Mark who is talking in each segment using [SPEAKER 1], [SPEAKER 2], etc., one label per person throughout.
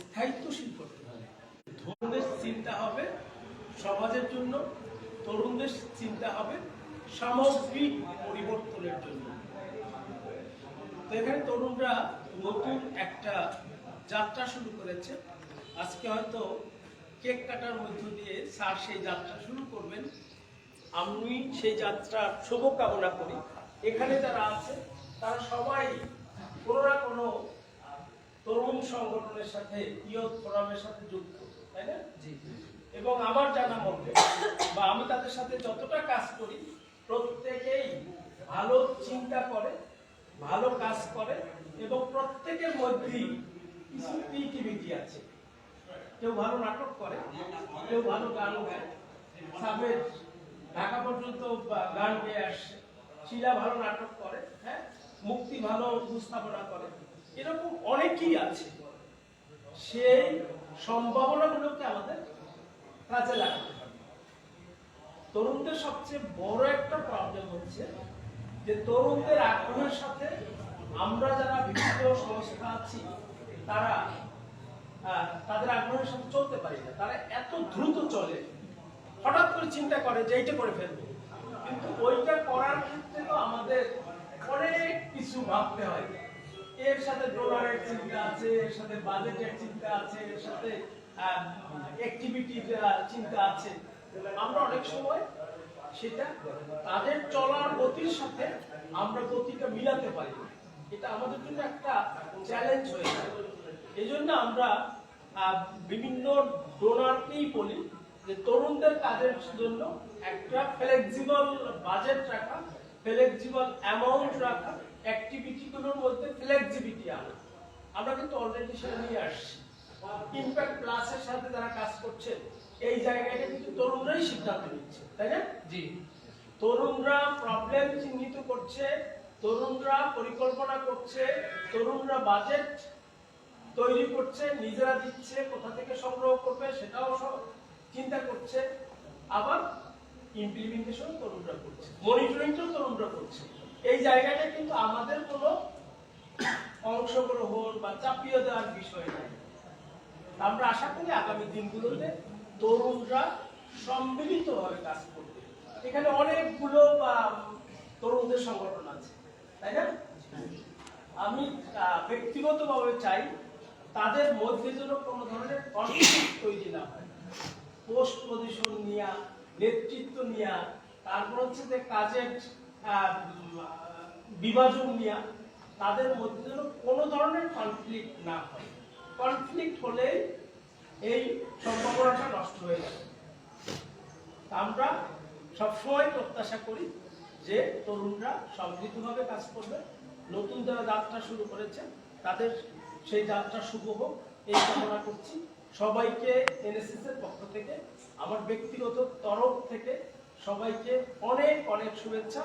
[SPEAKER 1] স্থায়িত্বশীল করতে পারে তরুণদের চিন্তা হবে সমাজের জন্য, তরুণদের চিন্তা হবে সামগ্রিক পরিবর্তনের জন্য। তো এখানে তরুণরা নতুন একটা যাত্রা শুরু করেছে। আজকে হয়তো কেক কাটার মধ্য দিয়ে স্যার সেই যাত্রা শুরু করবেন। আমি সেই যাত্রার শুভ কামনা করি। এখানে যারা আছে, তারা সবাই কোনো না কোনো তরুণ সংগঠনের সাথে ইয়ত ফোরামের সাথে যুক্ত তাই না? জি। এবং আমার জানা মতে বা আমি তাদের সাথে যতটা কাজ করি প্রত্যেকেই ভালো চিন্তা করে ভালো কাজ করে এবং প্রত্যেকের মধ্যেই কিছু ক্রিয়েটিভিটি আছে। কেউ ভালো নাটক করে কেউ ভালো গান গায়। সাবের ঢাকা পর্যন্ত গান গেয়ে আসছে শিলা ভালো নাটক করে হ্যাঁ? মুক্তি ভালো উপস্থাপনা করে। এরকম অনেকেই আছে। সেই সম্ভাবনাগুলোকে আমাদের কাজে লাগাতে হবে। তরুণদের সবচেয়ে বড় একটা প্রবলেম হচ্ছে যে তরুণদের আগ্রহের সাথে আমরা যারা বিভিন্ন সংস্থা আছি, তারা তাদের আগ্রহের সাথে চলতে পারি না। তারা এত দ্রুত চলে, হঠাৎ করে চিন্তা করে যে এইটা করে ফেলব। কিন্তু ওইটা করার ক্ষেত্রে তো আমাদের অনেক কিছু ভাবতে হয়। এর সাথে ডলারের চিন্তা আছে, এর সাথে বাজেটের চিন্তা আছে, এর সাথে অ্যাক্টিভিটির চিন্তা আছে। আমরা অনেক সময় সেটা তাদের চলার গতির সাথে আমরা গতিটা মিলাতে পারি। এটা আমাদের জন্য একটা চ্যালেঞ্জ হয়ে যায়। এই জন্য আমরা বিভিন্ন ডোনারকেই বলি যে তরুণদের কাজের জন্য একটা ফ্লেক্সিবল বাজেট রাখা ফ্লেক্সিবল অ্যামাউন্ট রাখা অ্যাক্টিভিটিগুলোর মধ্যে ফ্লেক্সিবিলিটি আনা আমরা কিন্তু অলরেডি সেটা নিয়ে আসছি। ইম্প্যাক্ট প্লাসের সাথে যারা কাজ করছে এই জায়গাটা কিন্তু তরুণরাই সিদ্ধান্ত নিচ্ছে তাই না?
[SPEAKER 2] জি।
[SPEAKER 1] তরুণরা প্রবলেম চিহ্নিত করছে তরুণরা পরিকল্পনা করছে তরুণরা বাজেট তৈরি করছে নিজেরা দিচ্ছে কোথা থেকে সংগ্রহ করবে সেটাও সব চিন্তা করছে। আবার ইমপ্লিমেন্টেশন তরুণরা করছে মনিটরিংটাও তরুণরা করছে। এই জায়গাটা কিন্তু আমাদের কোনো অংশগ্রহণ বা চাপিয়ে দেওয়ার বিষয় নাই আমরা আশা করি আগামী দিনগুলোতে তরুণরা সম্মিলিতভাবে কাজ করবে। এখানে অনেকগুলো তরুণদের সংগঠন আছে, তাই না? আমি ব্যক্তিগতভাবে চাই তাদের মধ্যে যেন কোনো ধরনের কনফ্লিক্ট তৈরি না হয়। পোস্ট পজিশন নিয়া, নেতৃত্ব নিয়া, তারপর হচ্ছে যে কাজের বিভাজন নিয়া তাদের মধ্যে যেন কোনো ধরনের কনফ্লিক্ট না হয়। কনফ্লিক্ট হলেই এই সম্ভাবনাটা নষ্ট হয়ে যাবে আমরা সবসময় প্রত্যাশা করি যে তরুণরা সমৃদ্ধভাবে কাজ করবে। নতুন যারা যাত্রা শুরু করেছে, তাদের সেই যাত্রা শুভ হোক, এই কামনা করছি। সবাইকে এনএসএস এর পক্ষ থেকে, আমার ব্যক্তিগত তরফ থেকে সবাইকে অনেক অনেক শুভেচ্ছা।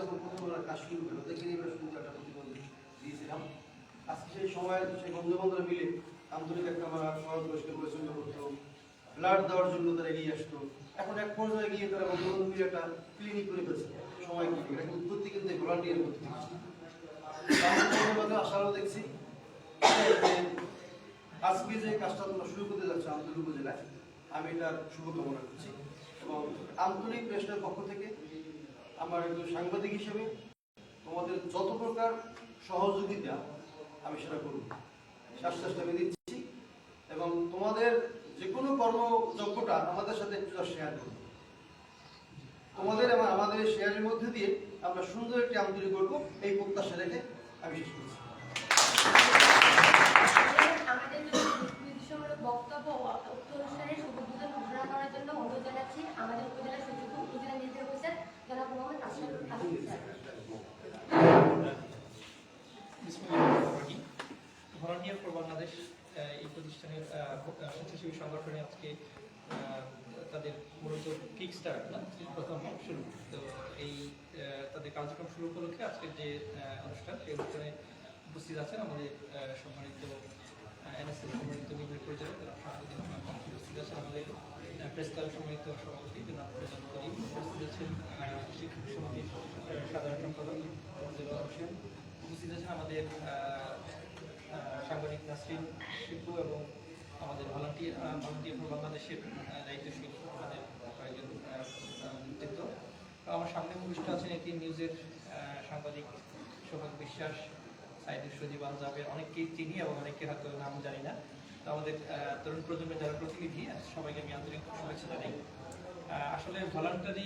[SPEAKER 3] যখন কাজ শুরু শুরু একটা দিয়েছিলাম। আজকে সেই সময় সেই বন্ধু বান্ধবরা মিলে আন্তরিক একটা আমার ব্লাড দেওয়ার জন্য তারা এগিয়ে আসতো। এখন এক পর্যায়ে গিয়ে তারা বন্ধু বান্ধব মিলে একটা ক্লিনিক করে ফেলছে সময় উৎপত্তি কিন্তু ভলান্টিয়ার আশারও দেখছি আজকে যে কাজটা তোমরা শুরু করতে যাচ্ছ আন্তরিক উপজেলায়, আমি এটার শুভকামনা করছি। এবং আন্তরিক প্রেসের পক্ষ থেকে আমার একজন সাংবাদিক হিসেবে তোমাদের যত প্রকার সহযোগিতা আমি সেটা করব। শ্বাসটা আমি দিচ্ছি এবং তোমাদের যে কোনো কর্মযজ্ঞটা আমাদের সাথে একটু শেয়ার করব। তোমাদের এবং আমাদের শেয়ারের মধ্যে দিয়ে আমরা সুন্দর একটি আন্তরিক করব, এই প্রত্যাশা রেখে আমি শেষ করছি।
[SPEAKER 4] বক্তব্য
[SPEAKER 2] বাংলাদেশ এই প্রতিষ্ঠানের স্বেচ্ছাসেবী সংগঠনে আজকে তাদের মূলত কিক স্টার্ট না? প্রথম শুরু। তো এই তাদের কার্যক্রম শুরু উপলক্ষে আজকের যে অনুষ্ঠান, সেই অনুষ্ঠানে উপস্থিত আছেন আমাদের সম্মানিত এনএসএল সম্মানিত নির্বাহী পরিচালক উপস্থিত আছেন আমাদের প্রেস ক্লাবের সম্মানিত সভাপতি, জনাব প্রধান করিম। উপস্থিত আছেন শিক্ষক সমিতির সাধারণ সম্পাদক হোসেন। উপস্থিত আছেন আমাদের সাংবাদিক নাসরিন শিল্পু এবং আমাদের ভলান্টিয়ার ভলান্টিয়ার ফর বাংলাদেশের দায়িত্বশীল আমাদের কয়েকজন নেতৃত্ব। আমার সামনে উপস্থিত আছেন এটি নিউজের সাংবাদিক শোভক বিশ্বাস, সাইদুর সজীব আল জাবের, অনেককেই চিনি এবং অনেকের হয়তো নাম জানি না। তো আমাদের তরুণ প্রজন্মের যারা প্রতিনিধি সবাইকে আমি আন্তরিক শুভেচ্ছা জানাই। আসলে ভলান্টারি